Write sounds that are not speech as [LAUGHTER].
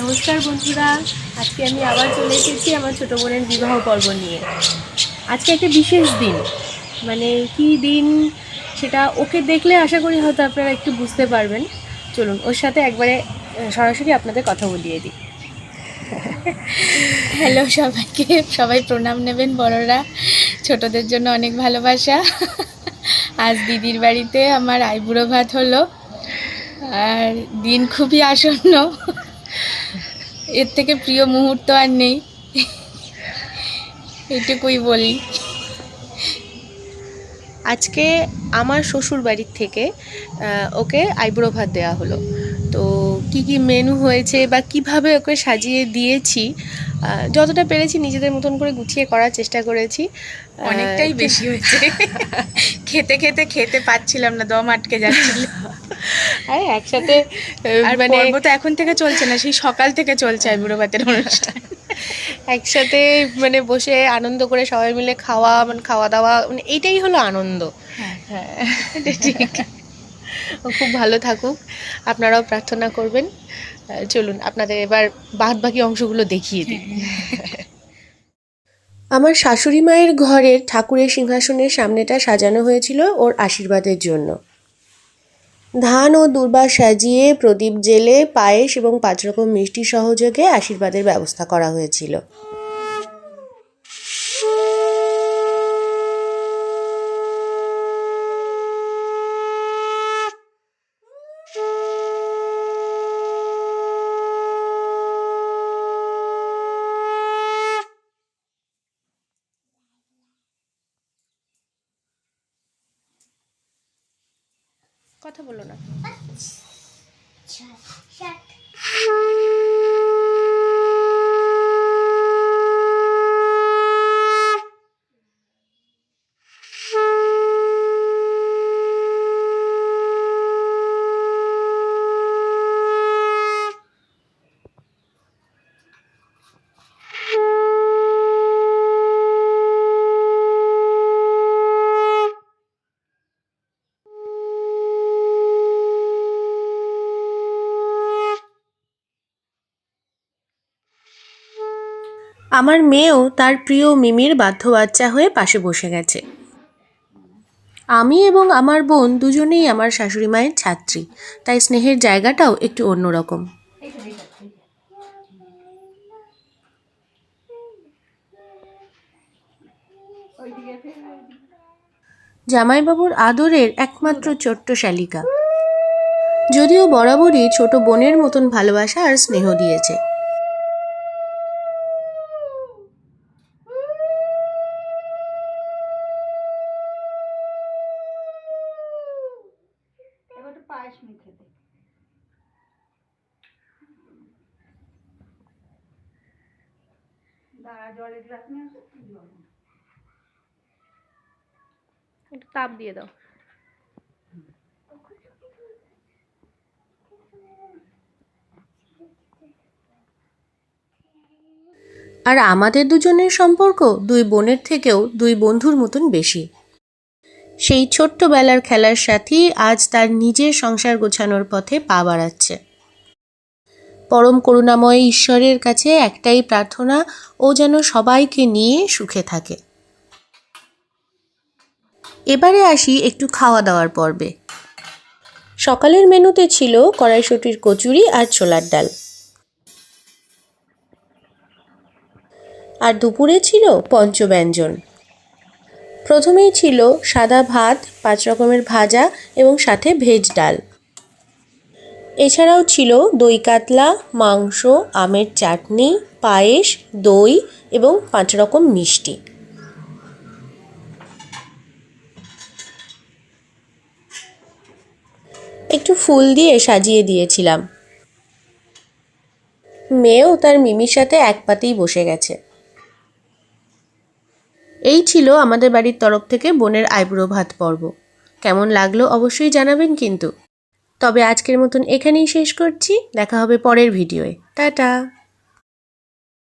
নমস্কার বন্ধুরা, আজকে আমি আবার চলে এসেছি আমার ছোটো বোনের বিবাহ পর্ব নিয়ে। আজকে একটা বিশেষ দিন মানে কি দিন সেটা ওকে দেখলে আশা করি হয়তো আপনারা একটু বুঝতে পারবেন। চলুন, ওর সাথে একবারে সরাসরি আপনাদের কথা বলিয়ে দিই। হ্যালো সবাইকে, সবাই প্রণাম নেবেন বড়রা। ছোটদের জন্য অনেক ভালোবাসা। আজ দিদির বাড়িতে আমার আইবুড়ো ভাত হলো। আর দিন খুবই আসন্ন। এর থেকে প্রিয় মুহূর্ত আর নেই। এটুকুই বলি। আজকে আমার শ্বশুর বাড়ির থেকে ওকে আইব্রো ভাত দেওয়া হলো। কি কি মেনু হয়েছে বা কীভাবে ওকে সাজিয়ে দিয়েছি যতটা পেরেছি নিজেদের মতন করে গুছিয়ে করার চেষ্টা করেছি। অনেকটাই বেশি হয়েছে। [LAUGHS] খেতে খেতে খেতে পাচ্ছিলাম না দম আটকে যাচ্ছিল। আরে একসাথে [LAUGHS] মানে তো এখন থেকে চলছে না সেই সকাল থেকে চলছে আইবুড়ো ভাতের অনুষ্ঠান। [LAUGHS] একসাথে মানে বসে আনন্দ করে সবাই মিলে খাওয়া মানে খাওয়া দাওয়া মানে এইটাই হলো আনন্দ। হ্যাঁ। এটা ঠিক। খুব ভালো থাকুক আপনারাও প্রার্থনা করবেন। চলুন, আপনাদের এবার বাদ বাকি অংশগুলো দেখিয়ে দিই। [LAUGHS] আমার শাশুড়ি মায়ের ঘরের ঠাকুরের সিংহাসনের সামনেটা সাজানো হয়েছিল ওর আশীর্বাদের জন্য। ধান ও দুর্বা সাজিয়ে প্রদীপ জেলে পায়েস এবং পাঁচ রকম মিষ্টি সহযোগে আশীর্বাদের ব্যবস্থা করা হয়েছিল। কথা বলো না। আমার মেয়েও তার প্রিয় মিমির বাধ্য বাচ্চা হয়ে পাশে বসে গেছে। আমি এবং আমার বোন দুজনেই আমার শাশুড়ি মায়ের ছাত্রী, তাই স্নেহের জায়গাটাও একটু অন্যরকম। জামাইবাবুর আদরের একমাত্র ছোট্ট শালিকা। যদিও বরাবরই ছোট বোনের মতন ভালোবাসা আর স্নেহ দিয়েছে। একটু তাপ দিয়ে দাও। আর আমাদের দুজনের সম্পর্ক দুই বোনের থেকেও দুই বন্ধুর মতন বেশি। সেই ছোট্টবেলার খেলার সাথী আজ তার নিজের সংসার গোছানোর পথে পা বাড়াচ্ছে। পরম করুণাময় ঈশ্বরের কাছে একটাই প্রার্থনা, ও যেন সবাইকে নিয়ে সুখে থাকে। এবারে আসি একটু খাওয়া দাওয়ার পর্বে। সকালের মেনুতে ছিল কড়াইশুটির কচুরি আর ছোলার ডাল। আর দুপুরে ছিল পঞ্চব্যঞ্জন। প্রথমেই ছিল সাদা ভাত, পাঁচ রকমের ভাজা এবং সাথে ভেজ ডাল। এছাড়াও ছিল দই কাতলা, মাংস, আমের চাটনি, পায়েস, দই এবং পাঁচ রকম মিষ্টি। একটু ফুল দিয়ে সাজিয়ে দিয়েছিলাম। মেয়েও তার মিমির সাথে এক পাতেই বসে গেছে। এই ছিল আমাদের বাড়ির তরফ থেকে বোনের আইব্রো ভাত পর্ব। কেমন লাগল অবশ্যই জানাবেন কিন্তু। তবে আজকের মতন এখানেই শেষ করছি। দেখা হবে পরের ভিডিওয়ে। টাটা!